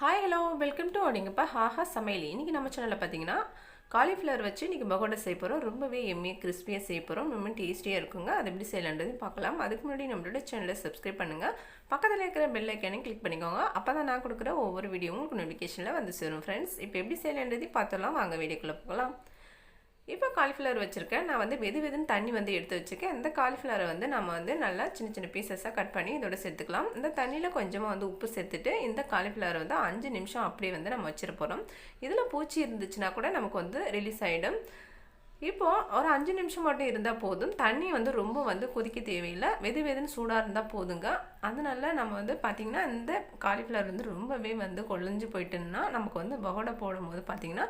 Hi hello welcome to அப்படிங்கப்பா ஹாஹா சமையல். இன்றைக்கி நம்ம சேனலில் பார்த்தீங்கன்னா காலிஃப்ளவர் வச்சு இன்றைக்கி பகோடா செய்ய போகிறோம் ரொம்பவே எம்மியாக கிறிஸ்பியாக செய்ய போகிறோம் ரொம்ப டேஸ்டியாக இருக்குங்க. அது எப்படி செய்யலான்றதையும் பார்க்கலாம் அதுக்கு முன்னாடி நம்மளோட சேனலை சப்ஸ்கிரைப் பண்ணுங்கள் பக்கத்தில் இருக்கிற பெல் ஐக்கானே கிளிக் பண்ணிக்கோங்க. அப்போ தான் நான் கொடுக்குற ஒவ்வொரு வீடியோவும் உங்களுக்கு நோட்டிஃபிகேஷனில் வந்து சேரும். ஃப்ரெண்ட்ஸ் இப்போ எப்படி செய்யலான்றதையும் பார்த்துடலாம். வாங்க வீடியோக்குள்ளே போகலாம். இப்போ காலிஃப்ளவர் வச்சுருக்கேன். நான் வந்து வெது வெதுன்னு தண்ணி வந்து எடுத்து வச்சுருக்கேன். இந்த காலிஃப்ளவரை வந்து நம்ம வந்து நல்லா சின்ன சின்ன பீசஸாக கட் பண்ணி இதோட சேர்த்துக்கலாம். இந்த தண்ணியில் கொஞ்சமாக வந்து உப்பு சேர்த்துட்டு இந்த காலிஃப்ளவரை வந்து அஞ்சு நிமிஷம் அப்படியே வந்து நம்ம வச்சிட போகிறோம் இதில் பூச்சி இருந்துச்சுன்னா கூட நமக்கு வந்து ரிலீஸ் ஆகிடும் இப்போது ஒரு அஞ்சு நிமிஷம் மட்டும் இருந்தால் போதும். தண்ணி வந்து ரொம்ப வந்து கொதிக்க தேவையில்லை. வெது வெதுன்னு சூடாக இருந்தால் போதுங்க. அதனால நம்ம வந்து பார்த்திங்கன்னா இந்த காலிஃப்ளவர் வந்து ரொம்பவே வந்து கொழிஞ்சு போயிட்டுன்னா நமக்கு வந்து பகோடா போடும்போது பார்த்திங்கன்னா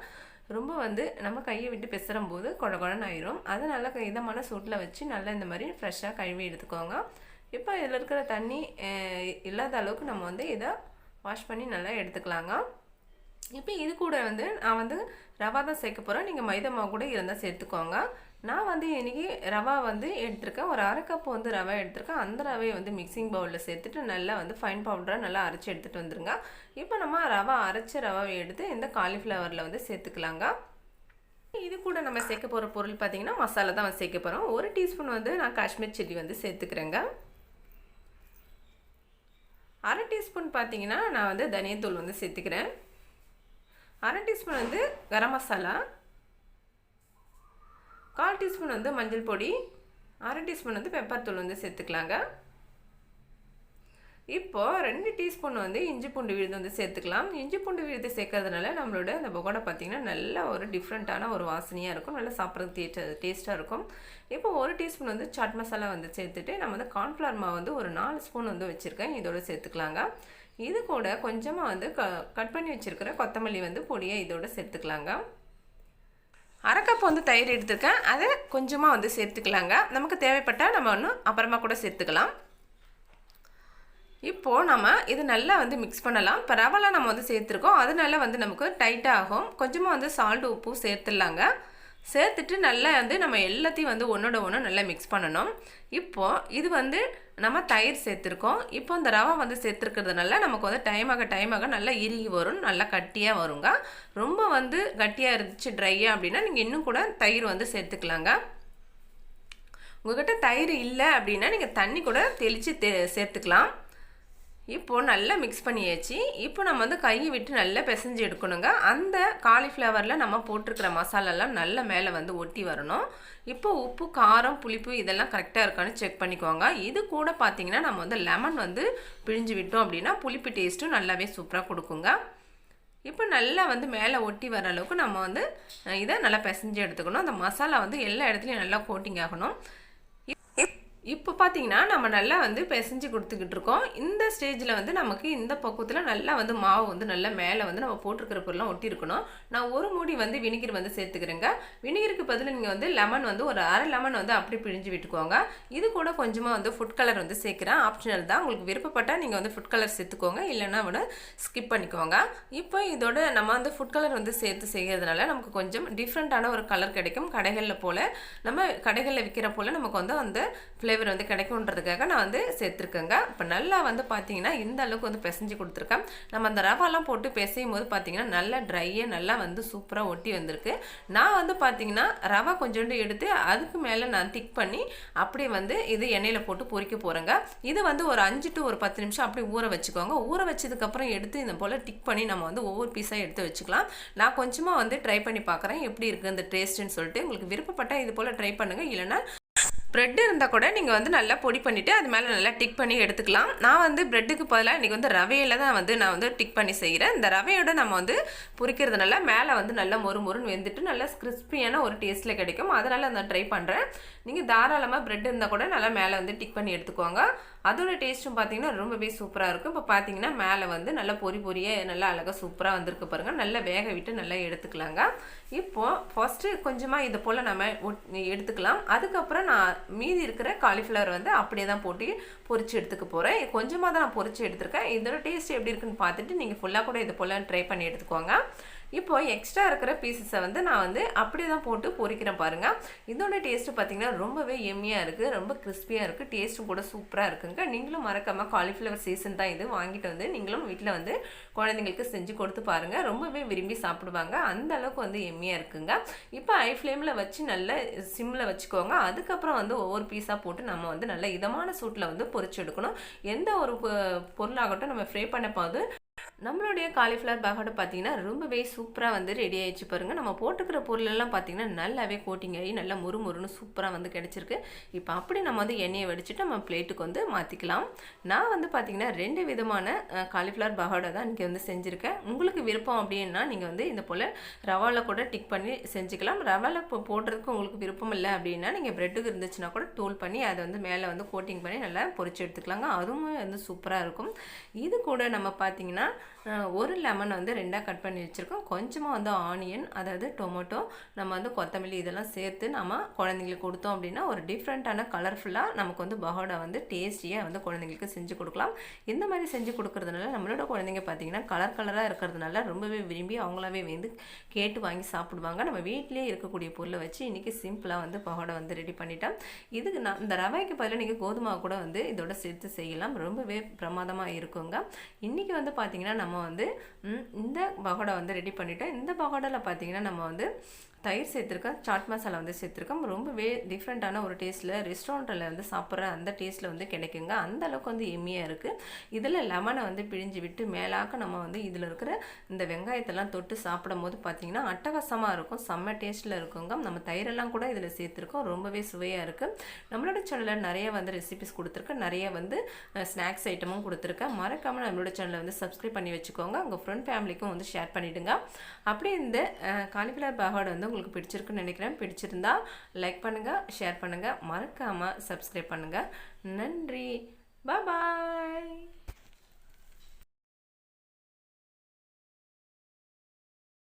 ரொம்ப வந்து நம்ம கையை விட்டு பிசுறும் போது குழ குழன்னு ஆயிரும். அதனால இதமான சூட்டில் வச்சு நல்லா இந்த மாதிரி ஃப்ரெஷ்ஷாக கழுவி எடுத்துக்கோங்க. இப்போ இதில் இருக்கிற தண்ணி இல்லாத அளவுக்கு நம்ம வந்து இதை வாஷ் பண்ணி நல்லா எடுத்துக்கலாங்க. இப்போ இது கூட வந்து நான் வந்து ரவா தான் சேர்க்க போகிறேன் நீங்கள் மைதா மாவு கூட இருந்தால் சேர்த்துக்கோங்க. நான் வந்து இன்றைக்கி ரவா வந்து எடுத்திருக்கேன். ஒரு அரை கப் வந்து ரவை எடுத்திருக்கேன். அந்த ரவையை வந்து மிக்சிங் பவுலில் சேர்த்துட்டு நல்லா வந்து ஃபைன் பவுடராக நல்லா அரைச்சி எடுத்துகிட்டு வந்துருங்க. இப்போ நம்ம ரவா அரைச்ச ரவாவை எடுத்து இந்த காலிஃப்ளவரில் வந்து சேர்த்துக்கலாங்க. இது கூட நம்ம சேர்க்க போகிற பொருள் பார்த்திங்கன்னா மசாலா தான் வந்து சேர்க்க போகிறோம் ஒரு டீஸ்பூன் வந்து நான் காஷ்மீர் சில்லி வந்து சேர்த்துக்கிறேங்க. அரை டீஸ்பூன் பார்த்தீங்கன்னா நான் வந்து தனியத்தூள் வந்து சேர்த்துக்கிறேன். அரை டீஸ்பூன் வந்து கரம் மசாலா. கால் டீஸ்பூன் வந்து மஞ்சள் பொடி அரை டீஸ்பூன் வந்து பெப்பர் தூள் வந்து சேர்த்துக்கலாங்க. இப்போது ரெண்டு டீஸ்பூன் வந்து இஞ்சி பூண்டு விழுது வந்து சேர்த்துக்கலாம். இஞ்சி பூண்டு விழுது சேர்க்கறதுனால நம்மளோட அந்த பகோடா பார்த்திங்கன்னா நல்ல ஒரு டிஃப்ரெண்ட்டான ஒரு வாசனையாக இருக்கும். நல்லா சாப்பிட்றதுக்கு டேஸ்ட் டேஸ்ட்டாக இருக்கும். இப்போ ஒரு டீஸ்பூன் வந்து சாட் மசாலா வந்து சேர்த்துட்டு நம்ம வந்து கார்ன்ஃப்ளவர் மாவு வந்து ஒரு நாலு ஸ்பூன் வந்து வச்சுருக்கேன். இதோட சேர்த்துக்கலாங்க. இது கூட கொஞ்சமாக வந்து க கட் பண்ணி வச்சுருக்கிற கொத்தமல்லி வந்து பொடியை இதோட சேர்த்துக்கலாங்க. அரை கப் வந்து தயிர் எடுத்துருக்கேன். அதை கொஞ்சமாக வந்து சேர்த்துக்கலாங்க. நமக்கு தேவைப்பட்டால் நம்ம ஒன்று அப்புறமா கூட சேர்த்துக்கலாம். இப்போது நம்ம இது நல்லா வந்து மிக்ஸ் பண்ணலாம். இப்போ ரவெல்லாம் நம்ம வந்து சேர்த்துருக்கோம். அதனால வந்து நமக்கு டைட்டாக ஆகும். கொஞ்சமாக வந்து சால்ட் உப்பும் சேர்த்துடலாங்க. சேர்த்துட்டு நல்லா வந்து நம்ம எல்லாத்தையும் வந்து ஒன்றோட ஒன்று நல்லா மிக்ஸ் பண்ணணும். இப்போது இது வந்து நம்ம தயிர் சேர்த்துருக்கோம். இப்போ இந்த ரவை வந்து சேர்த்துருக்கிறதுனால நமக்கு வந்து டைம் ஆக டைம் ஆக நல்லா இறுகி வரும். நல்லா கட்டியாக வருங்க. ரொம்ப வந்து கட்டியாக இருந்துச்சு ட்ரையாக அப்படின்னா நீங்கள் இன்னும் கூட தயிர் வந்து சேர்த்துக்கலாங்க. உங்கள்கிட்ட தயிர் இல்லை அப்படின்னா நீங்கள் தண்ணி கூட தெளித்து தே சேர்த்துக்கலாம். இப்போது நல்லா மிக்ஸ் பண்ணியாச்சு. இப்போ நம்ம வந்து கையை விட்டு நல்லா பிசைஞ்சு எடுக்கணுங்க. அந்த காலிஃப்ளவரில் நம்ம போட்டிருக்கிற மசாலாலாம் நல்லா மேலே வந்து ஒட்டி வரணும். இப்போ உப்பு காரம் புளிப்பு இதெல்லாம் கரெக்டாக இருக்கான்னு செக் பண்ணிக்கோங்க. இது கூட பார்த்திங்கன்னா நம்ம வந்து லெமன் வந்து பிழிஞ்சு விட்டோம் அப்படின்னா புளிப்பு டேஸ்ட்டும் நல்லாவே சூப்பராக கொடுக்குங்க. இப்போ நல்லா வந்து மேலே ஒட்டி வர அளவுக்கு நம்ம வந்து இதை நல்லா பிசைஞ்சு எடுத்துக்கணும். அந்த மசாலா வந்து எல்லா இடத்துலையும் நல்லா கோட்டிங் ஆகணும். இப்போ பார்த்தீங்கன்னா நம்ம நல்லா வந்து பிசைஞ்சு கொடுத்துக்கிட்டு இருக்கோம். இந்த ஸ்டேஜில் வந்து நமக்கு இந்த பக்குவத்தில் நல்லா வந்து மாவு வந்து நல்லா மேலே வந்து நம்ம போட்டிருக்கிற பொருள்லாம் ஒட்டியிருக்கணும். நான் ஒரு மூடி வந்து வினிகர் வந்து சேர்த்துக்கிறேங்க. வினிகருக்கு பதில் நீங்கள் வந்து லெமன் வந்து ஒரு அரை லெமன் வந்து அப்படி பிழிஞ்சு விட்டுக்கோங்க. இது கூட கொஞ்சமாக வந்து ஃபுட் கலர் வந்து சேர்க்குறேன். ஆப்ஷனல் தான். உங்களுக்கு விருப்பப்பட்டால் நீங்கள் வந்து ஃபுட் கலர் சேர்த்துக்கோங்க. இல்லைன்னா விட ஸ்கிப் பண்ணிக்கோங்க. இப்போ இதோட நம்ம வந்து ஃபுட் கலர் வந்து சேர்த்து செய்கிறதுனால நமக்கு கொஞ்சம் டிஃப்ரெண்ட்டான ஒரு கலர் கிடைக்கும். கடைகளில் போல். நம்ம கடைகளில் விற்கிற போல் நமக்கு வந்து அந்த ஃப்ளேவர் வந்து கிடைக்குன்றதுக்காக நான் வந்து சேர்த்துருக்கேங்க. இப்போ நல்லா வந்து பார்த்தீங்கன்னா இந்த அளவுக்கு வந்து பிசைஞ்சு கொடுத்துருக்கேன். நம்ம அந்த ரவாலாம் போட்டு பிசையும் போது பார்த்தீங்கன்னா நல்லா ட்ரையாக நல்லா வந்து சூப்பராக ஒட்டி வந்திருக்கு. நான் வந்து பார்த்தீங்கன்னா ரவை கொஞ்சோண்டு எடுத்து அதுக்கு மேலே நான் திக் பண்ணி அப்படியே வந்து இது எண்ணெயில் போட்டு பொறிக்க போகிறேங்க இது வந்து ஒரு அஞ்சு டு ஒரு பத்து நிமிஷம் அப்படியே ஊற வச்சுக்கோங்க. ஊற வச்சதுக்கப்புறம் எடுத்து இந்த போல் டிக் பண்ணி நம்ம வந்து ஒவ்வொரு பீஸாக எடுத்து வச்சுக்கலாம். நான் கொஞ்சமாக வந்து ட்ரை பண்ணி பார்க்குறேன் எப்படி இருக்குது இந்த டேஸ்ட்டுன்னு சொல்லிட்டு. உங்களுக்கு விருப்பப்பட்டால் இது போல் ட்ரை பண்ணுங்கள் இல்லைன்னா ப்ரெட் இருந்தால் கூட நீங்கள் வந்து நல்லா பொடி பண்ணிவிட்டு அது மேலே நல்லா டிக் பண்ணி எடுத்துக்கலாம். நான் வந்து ப்ரெட்டுக்கு பதிலாக இன்றைக்கி வந்து ரவையில் தான் வந்து நான் வந்து டிக் பண்ணி செய்கிறேன் இந்த ரவையோட நம்ம வந்து பொரிக்கிறதுனால மேலே வந்து நல்லா மொறு மொறுன்னு வெந்துட்டு நல்லா கிறிஸ்பியான ஒரு டேஸ்ட்டில் கிடைக்கும். அதனால் நான் ட்ரை பண்ணுறேன் நீங்கள் தாராளமாக ப்ரெட் இருந்தால் கூட நல்லா மேலே வந்து டிக் பண்ணி எடுத்துக்கோங்க. அதோட டேஸ்ட்டும் பார்த்தீங்கன்னா ரொம்பவே சூப்பராக இருக்கும். இப்போ பார்த்தீங்கன்னா மேலே வந்து நல்லா பொறி பொரியே நல்லா அழகாக சூப்பராக வந்திருக்கு பாருங்கள் நல்லா வேக விட்டு நல்லா எடுத்துக்கலாங்க. இப்போது ஃபஸ்ட்டு கொஞ்சமாக இதை போல் நம்ம எடுத்துக்கலாம். அதுக்கப்புறம் நான் மீதி இருக்கிற காலிஃப்ளவர் வந்து அப்படியே தான் போட்டு பொரிச்சு எடுத்துக்க போகிறேன் கொஞ்சமாக தான் நான் பொரிச்சு எடுத்திருக்கேன். இதோட டேஸ்ட் எப்படி இருக்குன்னு பார்த்துட்டு நீங்கள் ஃபுல்லாக கூட இது போல் ட்ரை பண்ணி எடுத்துக்கோங்க. இப்போ எக்ஸ்ட்ரா இருக்கிற பீசஸை வந்து நான் வந்து அப்படியே தான் போட்டு பொறிக்கிறேன் பாருங்கள் இதோட டேஸ்ட்டு பார்த்தீங்கன்னா ரொம்பவே எம்மியாக இருக்குது ரொம்ப கிறிஸ்பியாக இருக்குது டேஸ்ட்டும் கூட சூப்பராக இருக்குங்க. நீங்களும் மறக்காமல் காலிஃப்ளவர் சீசன் தான் இது வாங்கிட்டு வந்து நீங்களும் வீட்டில் வந்து குழந்தைங்களுக்கு செஞ்சு கொடுத்து பாருங்கள் ரொம்பவே விரும்பி சாப்பிடுவாங்க. அந்த அளவுக்கு வந்து எம்மியாக இருக்குங்க. இப்போ ஐ ஃப்ளேமில் வச்சு நல்லா சிம்மில் வச்சுக்கோங்க. அதுக்கப்புறம் வந்து ஒவ்வொரு பீஸாக போட்டு நம்ம வந்து நல்ல இதமான சூட்டில் வந்து பொரிச்சு எடுக்கணும். எந்த ஒரு பொ- பொருளாகட்டும் நம்ம ஃப்ரை பண்ண போது நம்மளுடைய காலிஃப்ளவர் பகோடா பார்த்தீங்கன்னா ரொம்பவே சூப்பராக வந்து ரெடி ஆயிடுச்சு பாருங்கள் நம்ம போட்டுக்கிற பொருளெல்லாம் பார்த்தீங்கன்னா நல்லாவே கோட்டிங் ஆகி நல்லா முறுமுறுன்னு சூப்பராக வந்து கிடச்சிருக்கு. இப்போ அப்படி நம்ம வந்து எண்ணெயை வடிச்சுட்டு நம்ம பிளேட்டுக்கு வந்து மாற்றிக்கலாம் நான் வந்து பார்த்திங்கன்னா ரெண்டு விதமான காலிஃப்ளவர் பகோடா தான் இன்றைக்கி வந்து செஞ்சுருக்கேன். உங்களுக்கு விருப்பம் அப்படின்னா நீங்கள் வந்து இந்த போல் ரவாவில் கூட டிக் பண்ணி செஞ்சுக்கலாம். ரவாவில் இப்போ போடுறதுக்கு உங்களுக்கு விருப்பம் இல்லை அப்படின்னா நீங்கள் ப்ரெட்டுக்கு இருந்துச்சுன்னா கூட தூள் பண்ணி அதை வந்து மேலே வந்து கோட்டிங் பண்ணி நல்லா பொரிச்சு எடுத்துக்கலாங்க. அதுவும் வந்து சூப்பராக இருக்கும். இது கூட நம்ம பார்த்தீங்கன்னா ஒரு லெமன் வந்து ரெண்டாக கட் பண்ணி வச்சுருக்கோம். கொஞ்சமாக வந்து ஆனியன் அதாவது டொமேட்டோ நம்ம வந்து கொத்தமல்லி இதெல்லாம் சேர்த்து நம்ம குழந்தைங்களுக்கு கொடுத்தோம் அப்படின்னா ஒரு டிஃப்ரெண்ட்டான கலர்ஃபுல்லாக நமக்கு வந்து பகோடா வந்து டேஸ்டியாக வந்து குழந்தைங்களுக்கு செஞ்சு கொடுக்கலாம். இந்த மாதிரி செஞ்சு கொடுக்கறதுனால நம்மளோட குழந்தைங்க பார்த்தீங்கன்னா கலர் கலராக இருக்கிறதுனால ரொம்பவே விரும்பி அவங்களாவே வந்து கேட்டு வாங்கி சாப்பிடுவாங்க. நம்ம வீட்டிலேயே இருக்கக்கூடிய பொருளை வச்சு இன்றைக்கி சிம்பிளாக வந்து பகோடா வந்து ரெடி பண்ணிட்டோம். இதுக்கு நான் இந்த ரவைக்கு பதிலாக நீங்கள் கோதுமை கூட வந்து இதோட சேர்த்து செய்யலாம். ரொம்பவே பிரமாதமாக இருக்குங்க. இன்றைக்கி வந்து பார்த்திங்கன்னா நம்ம வந்து இந்த பகோடா வந்து ரெடி பண்ணிட்டோம். இந்த பகோடாவில் பார்த்தீங்கன்னா நம்ம வந்து தயிர் சேர்த்துருக்கேன் சாட் மசாலா வந்து சேர்த்துருக்கோம் ரொம்பவே டிஃப்ரெண்ட்டான ஒரு டேஸ்ட்டில் ரெஸ்டாரண்ட்டில் வந்து சாப்பிட்ற அந்த டேஸ்ட்டில் வந்து கிடைக்குங்க. அந்த அளவுக்கு வந்து எம்மியாக இருக்குது இதில் லெமனை வந்து பிழிஞ்சு விட்டு மேலாக்க நம்ம வந்து இதில் இருக்கிற இந்த வெங்காயத்தெல்லாம் தொட்டு சாப்பிடும் போது பார்த்தீங்கன்னா அட்டகாசமாக இருக்கும். செம்ம டேஸ்ட்டில் இருக்குங்க. நம்ம தயிரெல்லாம் கூட இதில் சேர்த்துருக்கோம். ரொம்பவே சுவையாக இருக்குது நம்மளோட சேனலில் நிறைய வந்து ரெசிபிஸ் கொடுத்துருக்கேன். நிறைய வந்து ஸ்நாக்ஸ் ஐட்டமும் கொடுத்துருக்கேன். மறக்காமல் நம்மளோட சேனலை வந்து சப்ஸ்கிரைப் பண்ணி வச்சுக்கோங்க. உங்கள் ஃப்ரெண்ட் ஃபேமிலிக்கும் வந்து ஷேர் பண்ணிவிடுங்க அப்படியே இந்த காலிஃப்ளவர் பகோடா வந்து உங்களுக்கு பிடிச்சிருக்குன்னு நினைக்கிறேன். பிடிச்சிருந்தா லைக் பண்ணுங்கள் ஷேர் பண்ணுங்கள் மறக்காமல் சப்ஸ்கிரைப் பண்ணுங்கள் நன்றி. பாய்